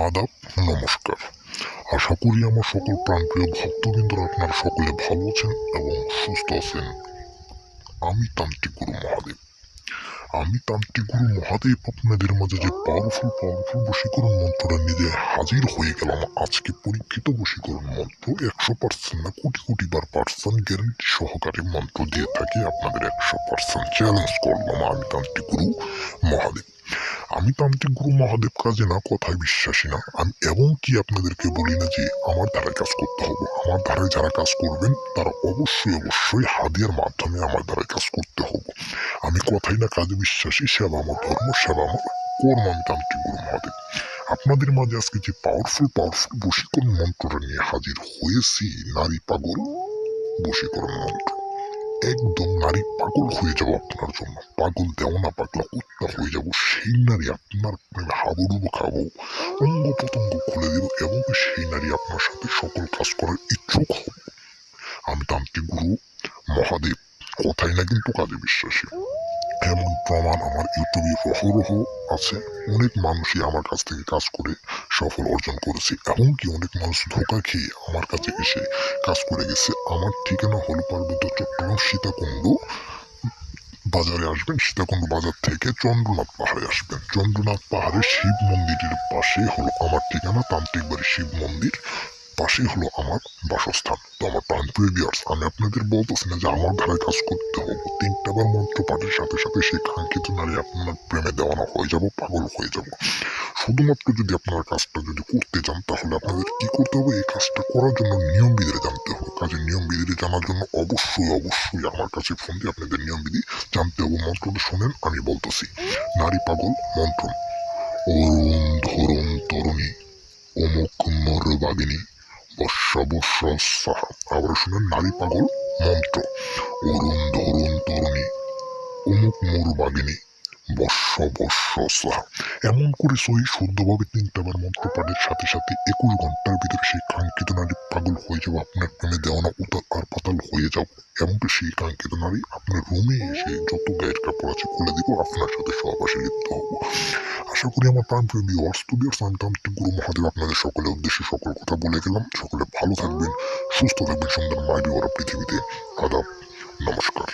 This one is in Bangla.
আদাব, নমস্কার। আশা করি আমার সকল প্রাণপ্রিয় ভক্তবৃন্দরা আপনারা সকলে ভালো আছেন এবং সুস্থ আছেন। আমি তান্ত্রিক গুরু মহাদেব। আমি তান্ত্রিক গুরু মহাদেব, আপনাদের মাঝে যে পাওয়ারফুল পাওয়ারফুল বশীকরণ মন্ত্রটা নিজে হাজির হয়ে গেলাম। আজকে পরীক্ষিত বশীকরণ মন্ত্র একশো পার্সেন্ট না কোটি কোটি বার পার্সেন্ট গ্যারান্টি সহকারে মন্ত্র দিয়ে থাকি, আপনাদের একশো পার্সেন্ট চ্যালেঞ্জ করলাম। আমি তান্ত্রিক গুরু মহাদেব। আমি তান্ত্রিক গুরু মহাদেব কাজে না, কথায় বিশ্বাসী না। আমি, এবং কি আপনাদেরকে বলি না যে, আমার ধারায় কাজ করতে হবে। আমার ধারায় যারা কাজ করবেন, তারা অবশ্যই অবশ্যই হাদিয়ার মাধ্যমে আমার ধারায় কাজ করতে হবে। আমি কথাই না কাজে বিশ্বাসী, সেবা আমার ধর্ম, সেবা আমার কর্ম আমি তান্ত্রিক গুরু মহাদেব? আপনাদের মাঝে আজকে যে পাওয়ারফুল পাওয়ারফুল বশীকরণ মন্ত্রটা নিয়ে হাজির হয়েছি, নারী পাগল বশীকরণ মন্ত্র। একদম নারী পাগল হয়ে যাব আপনার জন্য। পাগল দেও না, পাগলা উত্তা হয়ে যাব, সেই নারী আপনার প্রেমে হাবুডুবু খাব, অঙ্গ প্রত্যঙ্গ খুলে দেব এবং সেই নারী আপনার সাথে সকল কাজ করার ইচ্ছুক আমি তান্ত্রিক গুরু মহাদেব কথাই না কিন্তু কাজে বিশ্বাসী। এমন প্রমাণ আমার ইউটিউবে অহরহ আছে। অনেক মানুষই আমার কাছ থেকে কাজ করে সফল অর্জন করেছে, এমনকি অনেক মানুষ ধোকা খেয়ে আমার কাছে এসে কাজ করে গেছে। আমার ঠিকানা হল পার্বত্য চট্টগ্রাম, সীতাকুণ্ড বাজারে আসবেন। সীতাকুণ্ড বাজার থেকে চন্দ্রনাথ পাহাড়ে আসবেন। চন্দ্রনাথ পাহাড়ের শিব মন্দিরের পাশে হলো আমার ঠিকানা, তান্ত্রিক বাড়ি শিব মন্দির। পাশেই হলো আমার বাসস্থান। তো আমার প্রাণপ্রিয় বিয়ার্স আমি আপনাদের বলতেছি না যে আমার ধারায় কাজ করতে হবে। মন্ত্র পাঠের সাথে সাথে সেই কাঙ্ক্ষিত নারী আপনার প্রেমে দেওয়ানো হয়ে যাব, পাগল হয়ে যাব। শুধুমাত্র যদি আপনার কাজটা যদি করতে চান, তাহলে আপনাদের কি করতে হবে? এই কাজটা করার জন্য নিয়ম বিধিরে জানতে হবে। কাজের নিয়ম বিধিরে জানার জন্য অবশ্যই অবশ্যই আমার কাছে ফোন দিয়ে আপনাদের নিয়ম বিধি জানতে হবে। মন্ত্রটা শোনেন, আমি বলতেছি। নারী পাগল, মন্ত্র অরুণ ধরুণ তরুণী, অমুক মর বাগিনী, বর্ষ বর্ষ সাহা। আবার শুনেন, নারী পাগল, মন্ত্র। অরুণ ধরুণ তরুণী অমুক মোর বাগিনী বর্ষ বর্ষ সাহা এমন করে সই শুদ্ধভাবে তিনটাবার মন্ত্র পাঠের সাথে সাথে একুশ ঘণ্টার ভিতরে সেই কাঙ্ক্ষিত নারী পাগল হয়ে যাবে, আপনার প্রেমে দেওয়ানা উতাল আর পাতাল হয়ে যাব। এমনকি সেই কাঙ্ক্ষিত নারী আপনার রুমে এসে যত গায়ের কাপড় আছে খুলে দিব, আপনার সাথে সহবাসে লিপ্ত হব। আশা করি আমার প্রাণপ্রিয় ভিউয়ার্স তো ভিউয়ার্স আমি তান্ত্রিক গুরু মহাদেব, আপনাদের সকলের উদ্দেশ্যে সকল কথা বলে গেলাম। সকলে ভালো থাকবেন, সুস্থ থাকবেন, সুন্দর মাইরি ওরা পৃথিবীতে। আদাব, নমস্কার।